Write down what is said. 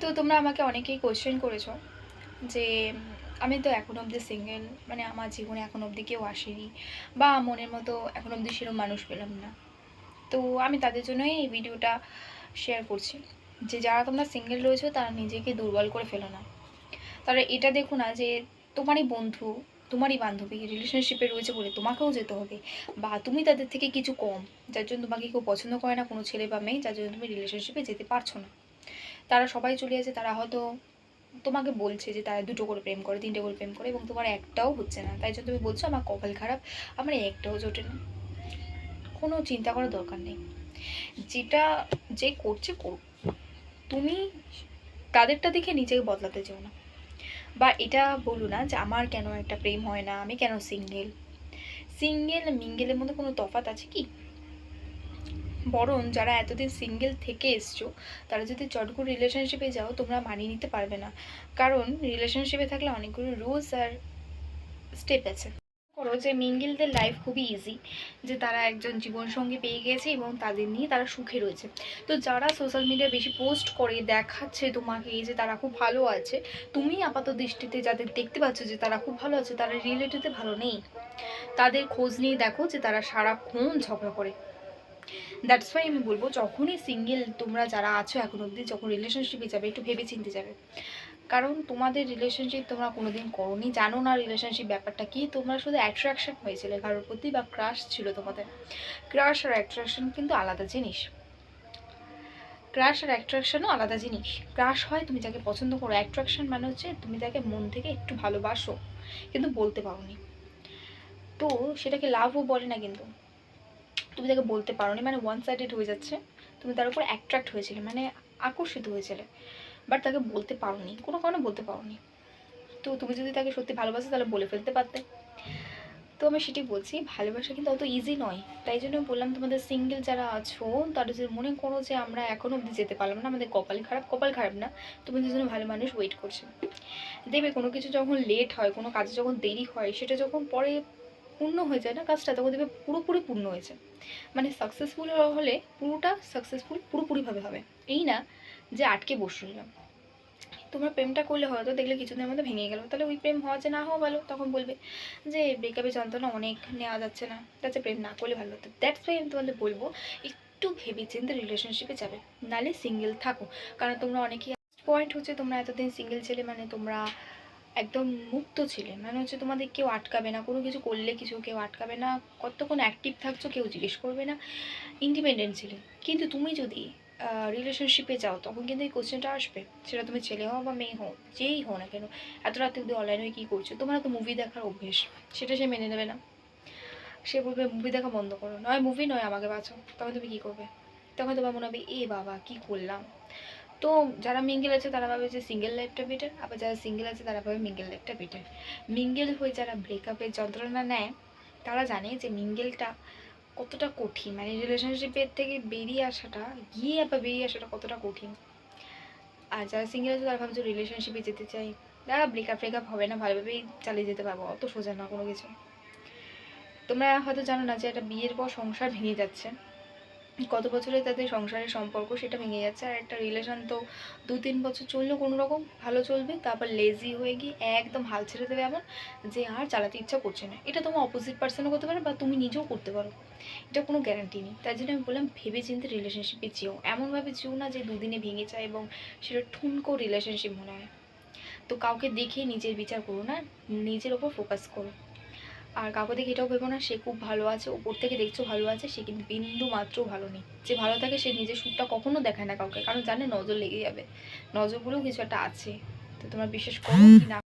তো তোমরা আমাকে অনেকেই কোয়েশ্চেন করেছ যে, আমি তো এখন অবধি সিঙ্গেল মানে আমার জীবনে এখন অবধি কেউ আসেনি বা মনের মতো এখন অবধি সেরকম মানুষ পেলাম না। তো আমি তাদের জন্যই এই ভিডিওটা শেয়ার করছি যে, যারা তোমরা সিঙ্গেল রয়েছো তারা নিজেকে দুর্বল করে ফেলো না। তারা এটা দেখো না যে, তোমারই বন্ধু, তোমারই বান্ধবী রিলেশনশিপে রয়েছে বলে তোমাকেও যেতে হবে বা তুমি তাদের থেকে কিছু কম, যার জন্য তোমাকে কেউ পছন্দ করে না কোনো ছেলে বা মেয়ে, যার জন্য তুমি রিলেশনশিপে যেতে পারছ না। তারা সবাই চলে আছে তারা হয়তো তোমাকে বলছে যে তারা দুটো করে প্রেম করে, তিনটে করে প্রেম করে এবং তোমার একটাও হচ্ছে না। তাই জন্য তুমি বলছো আমার কপাল খারাপ, আমার একটাও জোটে না। কোনো চিন্তা করার দরকার নেই। যেটা যে করছে করুক। তুমি তাদেরটা দেখে নিজেকে বদলাতে চাও না। বা এটা বলো না যে আমার কেন একটা প্রেম হয় না, আমি কেন সিঙ্গেল সিঙ্গেল মিঙ্গেলের মধ্যে কোনো তফাৎ আছে কি? বরং যারা এতদিন সিঙ্গেল থেকে এসছো, তারা যদি চট করে রিলেশনশিপে যাও, তোমরা মানিয়ে নিতে পারবে না। কারণ রিলেশনশিপে থাকলে অনেকগুলো রুলস আর স্টেপ আছে। করো যে মিঙ্গেলদের লাইফ খুবই ইজি যে তারা একজন জীবনসঙ্গী পেয়ে গেছে এবং তাদের নিয়ে তারা সুখে রয়েছে। তো যারা সোশ্যাল মিডিয়া বেশি পোস্ট করে, দেখাচ্ছে তোমাকে যে তারা খুব ভালো আছে, তুমি আপাত দৃষ্টিতে যাদের দেখতে পাচ্ছ যে তারা খুব ভালো আছে, তারা রিলেটিভে ভালো নেই। তাদের খোঁজ নিয়ে দেখো যে তারা সারাক্ষণ ঝগড়া করে। দ্যাটস ওয়াই আমি বলব, যখনই সিঙ্গেল তোমরা যারা আছো এখন অবধি, যখন রিলেশনশিপে যাবে, একটু ভেবে চিনতে যাবে। কারণ তোমাদের রিলেশনশিপ তোমরা কোনো কোনোদিন করোনি, জানো না রিলেশনশিপ ব্যাপারটা কি, তোমরা শুধু অ্যাট্রাকশন হয়েছিলে, কারোর প্রতি বা ক্রাশ ছিল তোমাদের। ক্রাশ আর অ্যাট্রাকশন কিন্তু আলাদা জিনিস। ক্রাশ আর অ্যাট্রাকশনও আলাদা জিনিস। ক্রাশ হয় তুমি যাকে পছন্দ করো অ্যাট্রাকশন মানে হচ্ছে তুমি তাকে মন থেকে একটু ভালোবাসো, কিন্তু বলতে পারোনি। তো সেটাকে লাভও বলে না কিন্তু। তুমি তাকে বলতে পারোনি মানে ওয়ান সাইডেড হয়ে যাচ্ছে। তুমি তার উপর অ্যাট্রাক্ট হয়েছিলে মানে আকর্ষিত হয়েছিলে। বাট তাকে বলতে পারোনি, কোনো কারণে বলতে পারোনি। তো তুমি যদি তাকে সত্যি ভালোবাসো, তাহলে বলে ফেলতে পারতে। তো আমি সেটি বলছি, ভালোবাসা কিন্তু অত ইজি নয়। তাই জন্য বললাম, তোমাদের সিঙ্গেল যারা আছো তারা যদি মনে করো যে আমরা এখনও অবধি যেতে পারলাম না, আমাদের কপাল খারাপ কপাল খারাপ না তোমাদের জন্য ভালো মানুষ ওয়েট করছে। দেখবে কোনো কিছু যখন লেট হয়, কোনো কাজে যখন দেরি হয়, সেটা যখন পরে পূর্ণ হয়ে যায় না, কাজটা তখন দেখবে পুরোপুরি পূর্ণ হয়েছে। মানে সাকসেসফুল হলে পুরোটা সাকসেসফুল পুরোপুরিভাবে হবে। এই না যে আটকে বসে রইলাম। তোমরা প্রেমটা করলে হয়তো দেখলে কিছুদিনের মধ্যে ভেঙে গেল। তাহলে ওই প্রেম হওয়া যে না হওয়া ভালো, তখন বলবে যে ব্রেকআপের যন্ত্রণা অনেক নেওয়া যাচ্ছে না। তাতে প্রেম না করলে ভালো হতো। দ্যাটস ওয়াই আমি তোমাদের বলব, একটু ভেবে চিন্তে রিলেশনশিপে যাবে। নালে সিঙ্গেল থাকো। কারণ তোমরা অনেকেই পয়েন্ট হচ্ছে তোমরা এতদিন সিঙ্গেল ছেলে মানে তোমরা একদম মুক্ত ছিলে। মানে হচ্ছে তোমাদের কেউ আটকাবে না, কোনো কিছু করলে কিছু কেউ আটকাবে না, কতক্ষণ অ্যাক্টিভ থাকছো কেউ জিজ্ঞেস করবে না ইন্ডিপেন্ডেন্ট ছিলে। কিন্তু তুমি যদি রিলেশনশিপে যাও, তখন কিন্তু এই কোশ্চেনটা আসবে। সেটা তুমি ছেলে হও বা মেয়ে হও, যেই হও না কেন, এত রাতে অব্দি অনলাইনে কী করছ? তোমার তো মুভি দেখার অভ্যেস, সেটা সে মেনে নেবে না। সে বলবে মুভি দেখা বন্ধ করো। নয় মুভি নয়, আমাকে বাঁচো তখন তুমি কী করবে? তখন তোমার মনে হবে, এ বাবা, কি করলাম? তো যারা মিঙ্গেল আছে তারা ভাবে যে সিঙ্গেল লাইফটা বেটার আবার যারা সিঙ্গেল আছে তারা ভাবে মিঙ্গেল লাইফটা বেটার মিঙ্গেল হয়ে যারা ব্রেকআপের যন্ত্রণা নেয়, তারা জানে যে মিঙ্গেলটা কতটা কঠিন। মানে রিলেশনশিপের থেকে বেরিয়ে আসাটা, গিয়ে আবার বেরিয়ে আসাটা কতটা কঠিন। আর যারা সিঙ্গেল আছে তারা ভাবছে রিলেশনশিপে যেতে চাই। তারা ব্রেকআপ ব্রেকআপ হবে না, ভালোভাবেই চালিয়ে যেতে পারব, অত সোজা না কোনো কিছু। তোমরা হয়তো জানো না যে একটা বিয়ের পর সংসার ভেঙে যাচ্ছে। কত বছরে তাদের সংসারের সম্পর্ক সেটা ভেঙে যাচ্ছে, আর একটা রিলেশন তো দু তিন বছর চলল কোনো রকম ভালো চলবে, তারপর লেজি হয়ে গিয়ে একদম হাল ছেড়ে দেবে এমন যে আর চালাতে ইচ্ছা করছে না। এটা তোমার অপোজিট পার্সনও করতে পারে বা তুমি নিজেও করতে পারো। এটা কোনো গ্যারান্টি নেই। তাই জন্য আমি বললাম ভেবে চিন্তে রিলেশনশিপে যেও। এমনভাবে যেও না যে দুদিনে ভেঙে যায় এবং সেটা ঠুনকো রিলেশনশিপ মনে হয়। তো কাউকে দেখে নিজের বিচার করো না, নিজের ওপর ফোকাস করো। আর কাউকে দেখে এটাও ভেবো না সে খুব ভালো আছে ওপর থেকে দেখছ ভালো আছে সে কিন্তু বিন্দু মাত্র ভালো নেই। যে ভালো থাকে সে নিজের সুখটা কখনো দেখায় না কাউকে কারণ জানে নজর লেগে যাবে। নজরগুলো কিছু একটা আছে। তো তোমার বিশ্বাস করো কি না